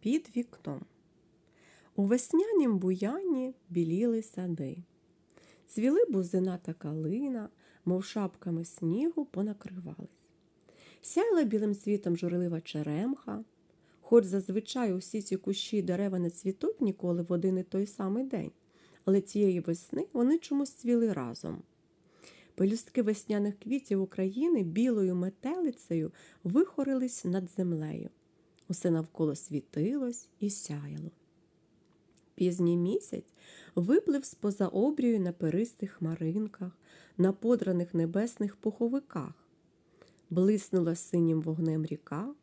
під вікном. У веснянім буянні біліли сади. Цвіли бузина та калина, мов шапками снігу понакривались. Сяяла білим світом журлива черемха, хоч зазвичай усі ці кущі й дерева не цвітуть ніколи в один і той самий день, але цієї весни вони чомусь цвіли разом. Пелюстки весняних квітів України білою метелицею вихорились над землею. Усе навколо світилось і сяяло. Пізній місяць виплив з-поза обрію на перистих хмаринках, на подраних небесних пуховиках. Блиснула синім вогнем ріка,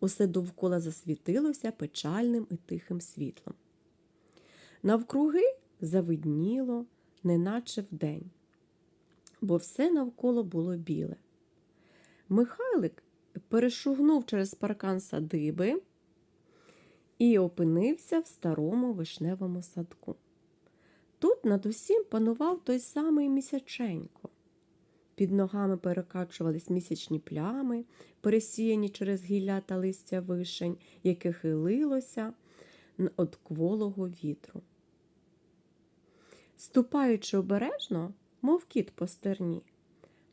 усе довкола засвітилося печальним і тихим світлом. Навкруги завидніло, неначе вдень, бо все навколо було біле. Михайлик перешугнув через паркан садиби і опинився в старому вишневому садку. Тут над усім панував той самий місяченько. Під ногами перекачувались місячні плями, пересіяні через гілля та листя вишень, яке хилилося від кволого вітру. Ступаючи обережно, мов кіт по стерні,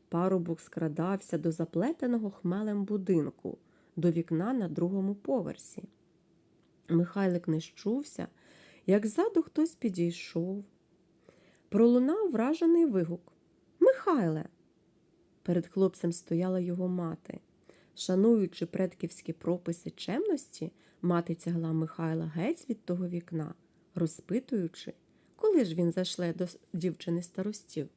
парубок скрадався до заплетеного хмелем будинку, до вікна на другому поверсі. Михайлик не щувся, як ззаду хтось підійшов. Пролунав вражений вигук. Михайле. Перед хлопцем стояла його мати. Шануючи предківські прописи чемності, мати тягла Михайла геть від того вікна, розпитуючи, коли ж він зашле до дівчини старостів.